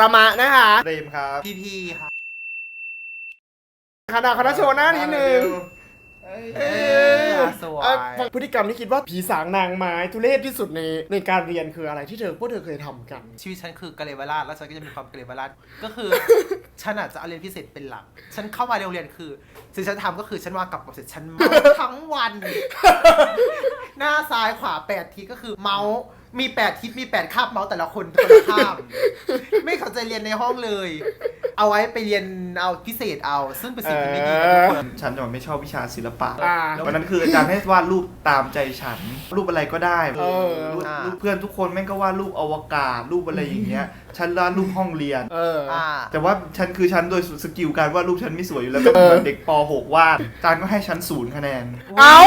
รมะนะคะเรมครับพีพีค่ะคณะคณะโชว์หน้านิดนึงเอ้เอยอสวยเอ่อฟังพฤติกรรมที่คิดว่าผีสางนางไม้ทุเรศที่สุดในในการเรียนคืออะไรที่เธอพวกเธอเคยทำกัน ชีวิตฉันคือกะเลวราชแล้วฉันก็จะมีความกะเลวราชก็คือ ฉันอาจจะเอาเรียนพิเศษเป็นหลัก ฉันเข้ามาในโรงเรียนคือสิ่งที่ฉันทำก็คือฉันวางกับกับเสร็จฉันเมาทั้งวัน หน้าซ้ายขวาแปดทีก็คือเมาส์ มีแปดทิศมีแปดคาบเมาส์แต่ละคนคนละคาบ ไม่เข้าใจเรียนในห้องเลย เอาไว้ไปเรียนเอาพิเศษเอา ซึ่งเป็นสิ่งที่ไม่ดีนะทุกคน ฉันจะไม่ชอบวิชาศิลปะอ่าวันนั้นคืออาจารย์ให้วาดรูปตามใจฉัน รูปอะไรก็ได้เออ รูปอ่ารูรูปเพื่อนทุกคนแม่งก็วาดรูปอวกาศรูปอะไรอย่างเงี้ย ฉันวาดรูปห้องเรียน เออ อ่า แต่ว่าฉันคือฉันโดยสกิลการวาดรูปฉันไม่สวยอยู่แล้วก็เหมือนเด็กป .6 วาดอาจารย์ก็ให้ฉันศูนย์คะแนน เอ้า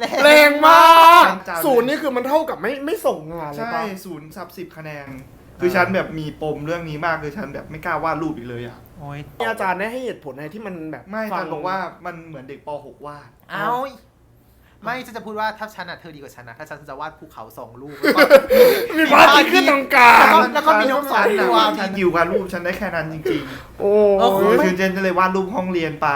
แรงแรงมากจานศูนย์นี่คือมันเท่ากับไม่ไม่ส่งงานเลยใช่ปะ ศูนย์สับสิบคะแนน คือฉันแบบมีปมเรื่องนี้มากคือฉันแบบไม่กล้า วาดรูปอีกเลยอะ โอ้ยที่อาจารย์ได้ให้เหตุผลอะไรที่มันแบบไม่ฟัอางจารย์บอกว่ามันเหมือนเด็กป .6 วาด เอา ไม่ฉันจะพูดว่าถ้าฉันอะเธอดีกว่าฉันนะถ้าฉันจะวาดภูเขาสองลูกมีพระอาทิตย์ขึ้นตรงกลาง แล้วก็มีนกสองตัว ฉันกิววาดรูปฉันได้แค่นั้นจริงโอ้เออๆคุคือณคือเจนก็เลยวาดรูปห้องเรียนไป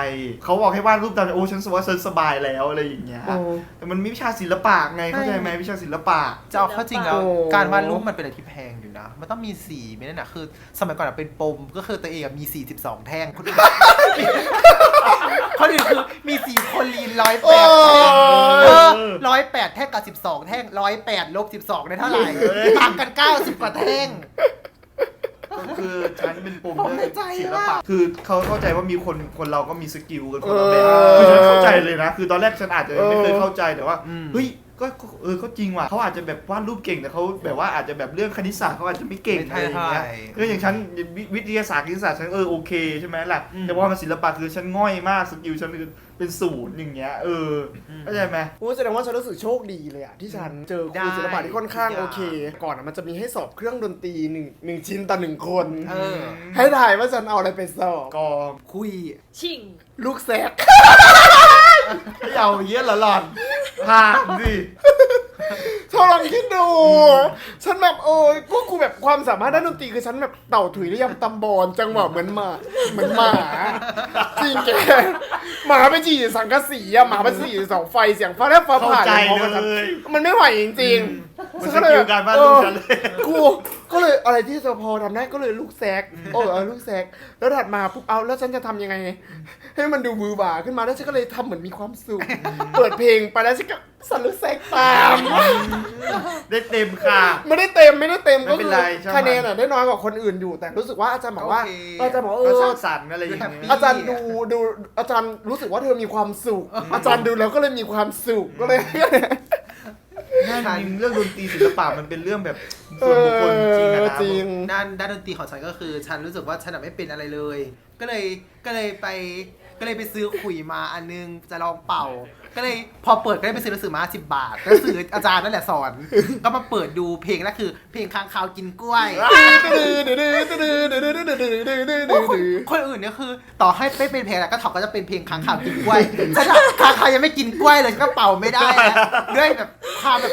เขาบอกให้วาดรูปตามโอ้ฉันสว่าฉันสบายแล้วอะไรอย่างเงี้ย โอ้ แต่มันมีวิชาศิลปะไงเข้าใจไหมวิชาศิลปะ จะเอาเข้าจริงแล้วโอ้ การวาดรูปมันเป็นอะไรที่แพงอยู่นะ มันต้องมีสีไม่นั่นนะคือ สมัยก่อนอะเป็นปมก็คือตัวเองอะมี 42 แท่งคนอื่น คนอื่นคือมีสีโคลีนร้อยแปดแท่งเออร้อยแปดแท่งกับ12แท่งร้อยแปดลบ12ได้เท่าไหร่ต่างกัน90กว่าแท่งคือฉันเป็นปมผมเรื่เข้าใจองศิลว่าปะคือเขาเข้าใจว่ามีคนคนเราก็มีสกิลกันคนละแบบเออคือฉันเข้าใจเลยนะ คือตอนแรกฉันอาจจะไม่เคยเออเข้าใจแต่ว่าอืมเฮ้ย ก็ก็เออเขาจริงว่ะเขาอาจจะแบบวาดรูปเก่งแต่เขาแบบว่าอาจจะแบบเรื่องคณิตศาสตร์เขาอาจจะไม่เก่งไม่อะไรอย่างเงี้ยใช่คืออย่างฉันวิวิทยาศาสตร์คณิตศาสตร์ฉันเออโอเคใช่ไหมล่ะอืม แต่ว่ามันศิลปะคือฉันง่อยมากสกิลฉันคือเป็นศูนย์อย่างเงี้ยเอออมเข้าใจไหม โอ้แสดงว่าฉันรู้สึกโชคดีเลยอะที่ฉันเจอคได้รูศิลปะที่ค่อนข้างทุกอย่างโอเค ก่อนอะมันจะมีให้สอบเครื่องดนตรีหนึ่งหนึ่งชิ้นต่อหนึ่งคน เออ ให้ถ่ายว่าฉันเอาอะไรไปสอบกองคุย ชิงลูกแซก ไม่เอาเยี่ยละหล่อนผ่านสิเธอลองคิดดู ฉันแบบเออพวกกูแบบความสามารถด้านดนตรีคือฉันแบบเต่าถุยหรือยังตำบอลจังหวะเหมือนหมา เหมือนหมา จริงแกหมาไปจี่สังกะสีอะหมาไปจี่เสาไฟเสียงฟ้าแลบฟ้าเข้าผ่าใจพร้อมกันเลย มันไม่ไหวจริง มันๆสกิลการวาดรูปฉันเลยกูก็เลยอะไรที่จะพอทำได้ก็เลยลูกแซกโอ้เออลูกแซกแล้วถัดมาปุ๊บเอาแล้วฉันจะทำยังไง ให้มันดูมือบ่าขึ้นมาแล้วฉันก็เลยทำเหมือนมีความสุข เปิดเพลงไปแล้วฉันก็สั่นลูกแซกตามได้เต็มค่ะ ไม่ได้เต็มไม่ได้เต็มไม่ก็เป็นคือไรช่างมัน คะแนนอะได้น้อยกว่าคนอื่นอยู่ แต่รู้สึกว่าอาจารย์บอกว่าโอเค อาจารย์บอกว่าเอก็อสร้างสรรค์อะไรอย่างแฮปเงี้ปี้ย อาจารย์ดูดูอาจารย์รู้สึกว่าเธอมีความสุข อาจารย์ดูแล้วก็เลยมีความสุขก็เลย จริงเรื่องดนตรีศิลปะมันเป็นเรื่องแบบส่วนบุคคลจริงอะนะจริงด้านด้านดนตรีของฉันก็คือ ฉันรู้สึกว่าฉันอะไม่เป็นอะไรเลย ก็เลยก็เลยไปก็เลยไปซื้อขุยมาอันนึงจะลองเป่า ก็เลยพอเปิดก็เลยไปซื้อหนังสือมาสิบบาทก็ซื้ออาจารย์นั่นแหละสอน ก็มาเปิดดูเพลงแรกคือ เพลงค้างคาวกินกล้วย โอ้ยคนคนอื่นเนี่ยคือต่อให้ไม่เป็นเพลงอะไรก็ถอก็จะเป็นเพลงค้างคาวกินกล้วยฉันอะค้างคาวยังไม่กินกล้วยเลยฉันก็เป่าไม่ได้นะด้วยแบบ ความแบบ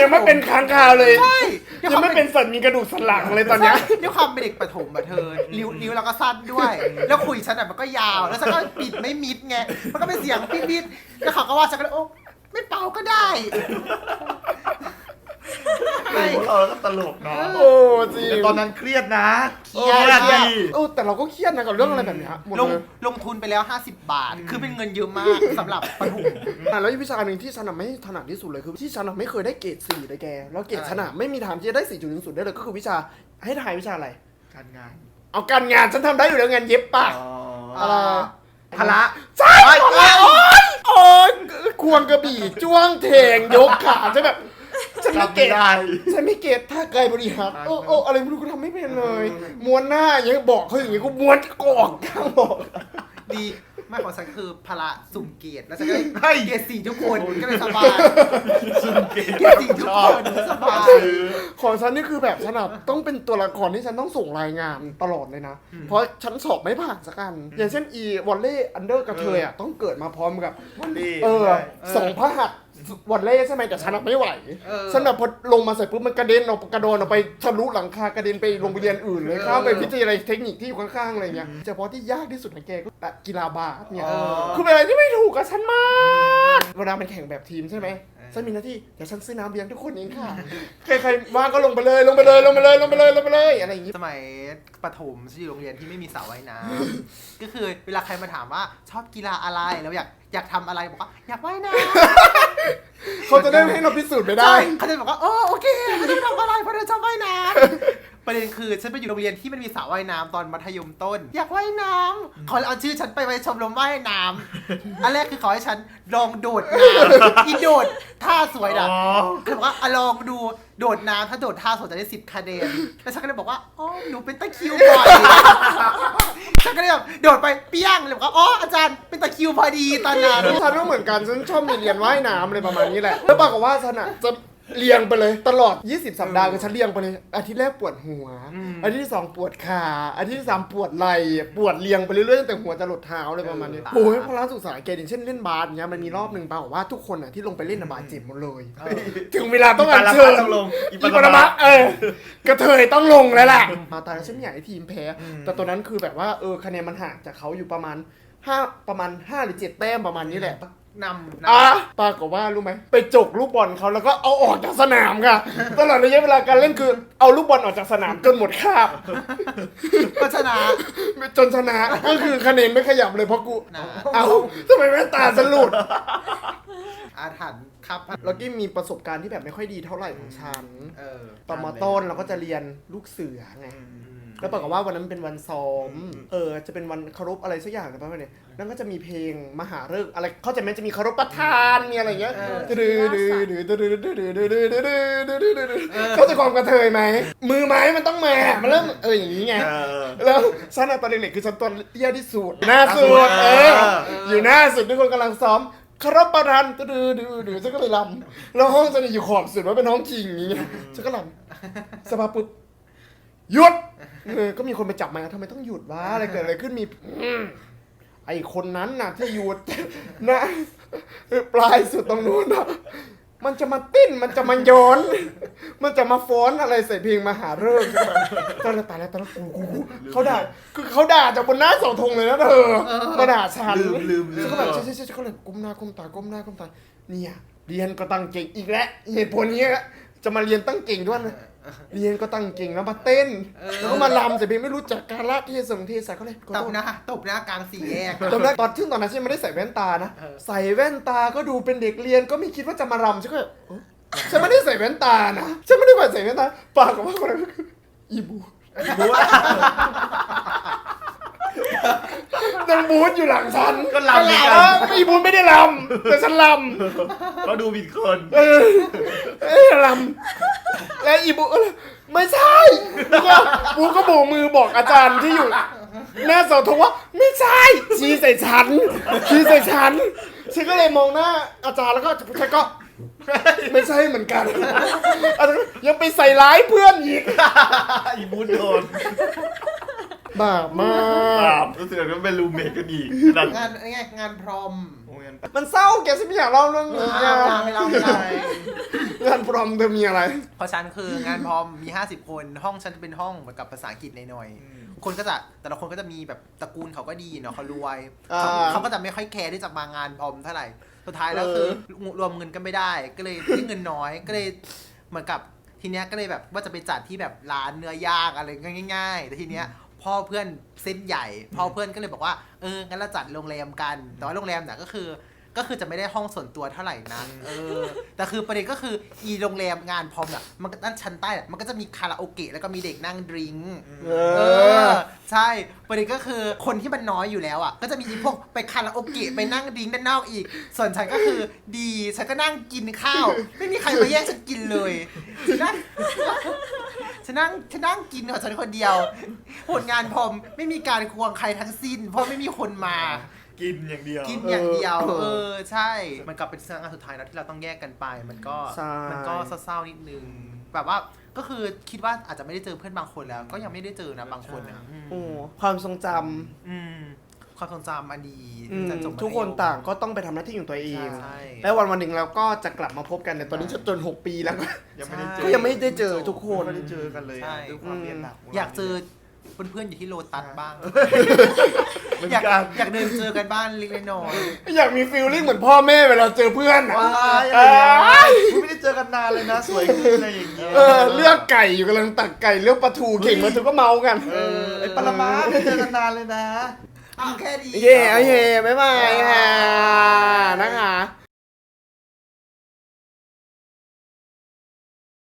ยังไม่เป็นค้างคาวเลย ใช่ยังไม่เป็นสันมีกระดูกสันหลังเลยตอนเนี้ยด้วยความเป็นเด็กประถมอะเธอนิ้วนิ้วเราก็สั้นด้วย แล้วคุยฉันอะมันก็ยาว แล้วฉันก็ปิดไม่มิดไง มันก็เป็นเสียงปิดมิดแล้วเขาก็ว่าฉันก็เลยโอ้ไม่เป่าก็ได้ ไม่พวกเราก็ตลกเนาะโอ้จริงแต่ตอนนั้นเครียดนะเครียดดิเออแต่เราก็เครียดนะกับเรื่องอะไรแบบเนี้ยหมดลงเลยลงทุนไปแล้ว 50 บาท คือเป็นเงินเยอะมากสำหรับประถมอะแล้วอีกวิชาหนึ่งที่ฉันอะไม่ถนัดที่สุดเลยคือที่ฉันอะไม่เคยได้เกรดสี่เลยแกแล้วเกรดฉันอะไม่มีทางที่จะได้สี่จุดหนึ่งศูนย์ได้เลยก็คือวิชาให้ทายวิชาอะไร การงานเอาการงานฉันทำได้อยู่แล้วงานเย็บปะอ๋ออะไรพละใช่โอ๊ยโอ๊ยควงกระบี่จ้วงเทงยกขาฉันแบบ ฉันไม่ทำเกรไม่ดได้ฉันไม่เก็ตท่าไกลบริหารโอ้โอ้อะไรไม่รู้กูทำไม่เป็นเลยม้วนหน้าอย่างเงี้ยบอกเขาอย่างเงี้ยกูม้วนกอกกลางบอกดีไม่ของฉันคือพละสุ่มเกียรติแล้วฉันก็ได้เฮ้ยเกียรติสี่ทุกคนก็เลยสบายเกียรติสี่ทุกคนสบายของฉันนี่คือแบบฉันอะต้องเป็นตัวละครที่ฉันต้องส่งรายงานตลอดเลยนะ เพราะฉันสอบไม่ผ่านสักอัน อย่างเช่นอีวอลเล่อันเดอร์กระเทยอะต้องเกิดมาพร้อมกับวันดีเออได้สองพระหัตถ์ วันเล่ใช่ไหมแต่ฉันอะไม่ไหว เออ ฉันแบบพอลงมาเสร็จปุ๊บมันกระเด็นออกกระโดดออกไปทะลุหลังคากระเด็นไปโรงเรียนอื่นเลยเออข้ามไปวิทยาลัยเทคนิคที่อยู่ข้างๆอะไรเงี้ยเฉพาะที่ยากที่สุดในแกก็กีฬาบาสเนี่ยเออคือเป็นอะไรที่ไม่ถูกกับฉันมาก เวลามันแข่งแบบทีมใช่ไหมเออ ฉันมีหน้าที่เดี๋ยวฉันซื้อน้ำเลี้ยงทุกคนเองค่ะ ใครๆว่างก็ลงไปเลยลงไปเลยลงไปเลยลงไปเลยลงไปเลยอะไรอย่างงี้ สมัยประถมฉันอยู่โรงเรียนที่ไม่มีสระว่ายน้ำ ก็คือเวลาใครมาถามว่าชอบกีฬาอะไรแล้วอยากอยากทำอะไรบอกว่าอยากว่ายน้ำเขาจะได้ให้เราพิสูจน์ไม่ได้ใช่เขาจะบอกว่าโอ้โอเคไม่ต้องทำอะไรเพราะเราชอบว่ายน้ำ ประเด็นคือฉันไปอยู่โรงเรียนที่มันมีสระว่ายน้ำตอนมัธยมต้น อยากว่ายน้ำเขาเอาชื่อฉันไปไว้ชมรมว่ายน้ำ อันแรกคือขอให้ฉันลองโดดน้ำอีโดดท่าสวยนะ อ๋อ คือบอกว่าอะลองดูโดดน้ำถ้าโดดท่าสวยจะได้สิบคะแนนแล้วฉันก็เลยบอกว่าอ๋อหนูเป็นตะคริวบ่อยฉันก็เลยแบบโดดไปเปี้ยงเลยบอกว่าอ๋ออาจารย์เป็นตะคริวพอดีตอนนั้น ฉันก็เหมือนกันฉันชอบมีเรียนว่ายน้ำอะไรประมาณนี้แหละ แล้วปรากฏว่าฉันอะจะ เรียงไปเลยตลอด 20 สัปดาห์คือฉันเรียงไปเลยอาทิตย์แรกปวดหัวอืมอาทิตย์ที่สองปวดขาอาทิตย์ที่สามปวดไหล่ปวดเรียงไปเรื่อยๆตั้งแต่หัวจะหลดเท้าอะไรประมาณนี้เออโอ้ยพอร้านสุขสายแกอย่างเช่นเล่นบาสเนี้ยมันมีรอบหนึ่งปรากฏว่าทุกคนอะที่ลงไปเล่นอะบาดเจ็บหมดเลยเออถึงเวลาต้องปาอัญราเชิพัญดต้องลงอีปรมาเออกระเทยต้องลงแล้วล่ะมาตายแล้วฉันไม่อยากให้ทีมแพ้ แต่ตอนนั้นคือแบบว่าเออคะแนนมันห่างจากเขาอยู่ประมาณห้าประมาณห้าหรือเจ็ดแต้มประมาณนี้แหละ นำนอะปรากฏว่ารู้ไหมไปจกลูกบอลเขาแล้วก็เอาออกจากสนามค่ะ ตลอดระยะเวลาการเล่นคือเอาลูกบอลออกจากสนามจนหมดคาบำก็ชนะ จนชนะก็คือคะแนนไม่ขยับเลยเพราะกู นะ เอาทำไมแว่นตาสลุด อาถรรพ์ครับแล้วก็มีประสบการณ์ที่แบบไม่ค่อยดีเท่าไหร่ของฉัน เออตอนมต้นเราก็จะเรียนลูกเสือไง แล้วปรากฏว่าวันนั้นเป็นวันซ้อม เออ จะเป็นวันเคารพอะไรสักอย่างนะประมาณนี้นั่นก็จะมีเพลงมหาฤกษ์อะไร เขาใจะไหมจะมีเคารพประธานมีอะไรอย่างเงี้ยดื้อดื้อดื้อดื้อดื้อดื้อดื้อดื้อดื้อดื้อดื้อดื้อดื้อดื้อเขาใจะความกระเทยไหม มือไม้มันต้องมา มันเริ่มเอออย่างนี้ไงเออแล้วฉันอะตอนเด็กๆคือฉันตัวเตี้ยที่สุดหน้าสุด เออ อยู่หน้าสุดทุกคนกำลังซ้อมเคารพประธานดื้อดื้อดื้อฉันก็เลยลำแล้วห้องฉันอยู่ขอบสุดว่าเป็นห้องคิงอย่างเงี้ยฉันก็ลำสภาพปุ๊บหยุด เออก็มีคนไปจับมาทำไมต้องหยุดวะอะไรเกิดอะไรขึ้นมีอืมไอคนนั้นน่ะที่หยุดนะเออปลายสุดตรงนู้นน่ะมันจะมาติ้นมันจะมาโยน มันจะมาฟ้อนอะไรใส่เพลงมหาเรื่องตอนแรกตายแล้วตอนแรกกูกูกูเขาด่าคือเขาด่าจากบนหน้าเสาธงเลยนะเธอมาด่าฉันลืมลืมลืมฉันก็แบบใช่ใช่ใช่เขาเลยก้มหน้าก้มตาก้มหน้าก้มตาเนี่ยเรียนก็ตั้งเก่งอีกแล้วเหตุผลนี้แหละจะมาเรียนตั้งเก่งด้วยนะ เรียนก็ตั้งเก่งแล้วมาเต้น แล้วก็มาลำแต่เพียงไม่รู้จักการละเทศงเทศะเขาเลยขอตโทบษ หน้าตบหน้ากลางสี่แยกตอนแรกตอนซึ่งตอนนั้นฉันไม่ได้ใส่แว่นตานะ เออ ใส่แว่นตาก็ดูเป็นเด็กเรียนก็ไม่คิดว่าจะมารำฉันก็แบบเอ้าฉันไม่ได้ใส่แว่นตานะฉันไม่ได้ใส่แว่นตาปากกับว่าคนนั้นก็คืออีบูบู๊ นางบูธอยู่หลังฉันก็ลำเหมือนกัน เอออีบูธไม่ได้ลำแต่ฉันลำก็ดูผิดคนเออเอ้ยลำแล้วอีบูเออไม่ใช่บูก็บูก็โบกมือบอกอาจารย์ที่อยู่หน้าเสาธงว่าไม่ใช่ชี้ใส่ฉันชี้ใส่ฉันฉันก็เลยมองหน้าอาจารย์แล้วก็ฉันก็ ไม่ใช่เหมือนกันอาจารย์ยังไปใส่ร้ายเพื่อนอีก อีบูธโดน บาปมาปรากบรู้สึกว่าเป็นรูมเมทกันอีกดันงานไงงานพรอมโอ้ยงั้นมันเศร้าแกฉันไม่อยากเล่าเรื่องนี้ไม่อะเล่าไม่เล่าไม่เล่างานพรอมเธอมีอะไร เพราะฉันคืองานพรอมมี 50 คน ห้องฉันจะเป็นห้องเหมือนกับภาษาอังกฤษหน่อยๆคนก็จะแต่ละคนก็จะมีแบบตระกูลเขาก็ดีเนาะเขารวยอ่าเขาเขาก็จะไม่ค่อยแคร์ที่จะมางานพรอมเท่าไหร่สุดท้ายแล้วเออคือรวมเงินกันไม่ได้ ก็เลยได้เงินน้อยก็เลยเหมือนกับทีเนี้ยก็เลยแบบว่าจะไปจัดที่แบบร้านเนื้อย่างอะไรง่ายๆ แต่ทีเนี้ย พ่อเพื่อนเส้นใหญ่ พ่อเพื่อนก็เลยบอกว่า เออ งั้นเราจัดโรงแรมกัน แต่ว่าโรงแรมน่ะก็คือ ก็คือจะไม่ได้ห้องส่วนตัวเท่าไหร่นะเออ แต่คือประเด็นก็คืออีโรงแรมงานพร้อมอะ มันก็ด้านชั้นใต้อะมันก็จะมีคาราโอเกะแล้วก็มีเด็กนั่งดริงก์ เอเออ อ ใช่ประเด็นก็คือคนที่มันน้อยอยู่แล้วอะ ก็จะมีพวกไปคาราโอเกะไปนั่งดริงก์ด้านนอกอีก ส่วนฉันก็คือดี ฉันก็นั่งกินข้าว ไม่มีใครมาแย่งฉันกินเลยฉันนั่ง ฉันนั่งฉันนั่งกินของฉันคนเดียว ผลงานพรอมไม่มีการควงใครทั้งสิ้น เพราะไม่มีคนมา กินอย่างเดียว กินอย่างเดียว เออเออใช่ มันกลับเป็นงานสุดท้ายแล้วที่เราต้องแยกกันไป มันก็ ใช่ มันก็เศร้าๆนิดนึง แบบว่า ก็คือคิดว่าอาจจะไม่ได้เจอเพื่อนบางคนแล้ว ก็ยังไม่ได้เจอนะบางคนนะอืมโอ้ความทรงจอืม ความทรงจำอันดีอืมจะจบมัธยม ทุกคนต่างก็ต้องไปทำหน้าที่ของตัวเอง ใช่ แล้ววันวันหนึ่งเราก็จะกลับมาพบกันในตอนนี้จนหกปีแล้วก็ ยังไม่ได้เจอก็ยังไม่ได้เจอทุกคน ไม่ได้เจอกันเลยใช่ ด้วยความเรียนหนักอยากเจอเพื่อนๆอยู่ที่โลตัสบ้าง เหมือนอยากกันอยากเดินเจอกันบ้านเล็กๆน้อยอยากมีฟีลลิ่งเหมือนพ่อแม่เวลาเจอเพื่อนอะว้ายอะไรอย่างเงี้ยไม่ได้เจอกันนานเลยนะสวยขึ้นอะไรอย่างเงี้ยเออเลือกไก่อยู่กำลังตักไก่เลือกปลาทูเข่งมาถึงก็เมากัน เออไอ้ปรมาไม่เจอกันนานเลยนะๆ เอาแค่นี้เย่เอาเย่บ๊ายบายค่ะนะคะ